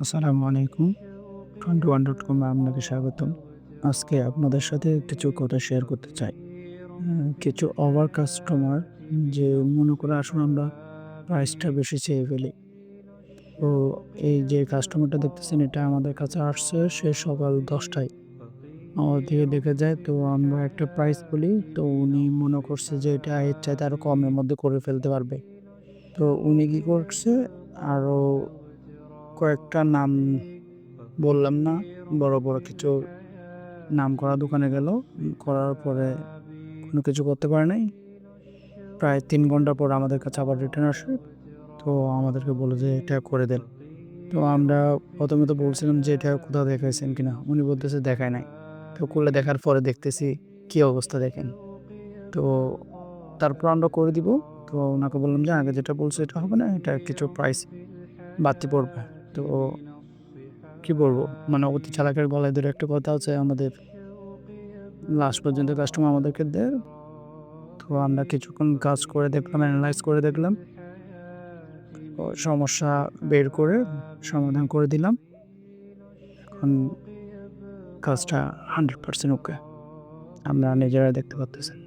আসসালামু আলাইকুম twenty one dot কমে আপনাকে স্বাগতম। আজকে আপনাদের সাথে কিছু কথা শেয়ার করতে চাই। কিছু ওভার কাস্টমার যে মনে করে আসুন আমরা প্রাইসটা বেশি চেয়ে ফেলি। তো এই যে কাস্টমারটা দেখতেছেন, এটা আমাদের কাছে আসছে সে সকাল দশটায়। আমার দিকে দেখে যায়, তো আমরা একটা প্রাইস বলি, তো উনি মনে করছে যে এটা এর চাইতে আরও কমের মধ্যে করে ফেলতে পারবে। তো উনি কী করছে আরও কয়েকটা নাম বললাম না, বড় বড় কিছু নাম করা দোকানে গেল। করার পরে কোনো কিছু করতে পারে নাই। প্রায় তিন ঘণ্টা পর আমাদের কাছে আবার রিটার্ন আসে। তো আমাদেরকে বলে যে এটা করে দেন। তো আমরা প্রথমে তো বলছিলাম যে এটা কোথাও দেখাইছেন কিনা উনি বলতেছে দেখায় নাই। তো করলে দেখার পরে দেখতেছি কী অবস্থা দেখেন। তো তারপর আমরা করে দিব। তো ওনাকে বললাম যে আগে যেটা বলছে এটা হবে না, এটা কিছু প্রাইস বাড়তি পড়বে। তো কি বলব? মানে অতি চালাকের গলায় ধরে একটা কথা আছে, আমাদের লাস্ট পর্যন্ত কাস্টমার আমাদেরকে দেয় তো আমরা কিছুক্ষণ কাজ করে দেখলাম অ্যানালাইজ করে দেখলাম। সমস্যা বের করে সমাধান করে দিলাম। এখন কাজটা হান্ড্রেড পার্সেন্ট ওকে আমরা নিজেরা দেখতে পাচ্তেছেন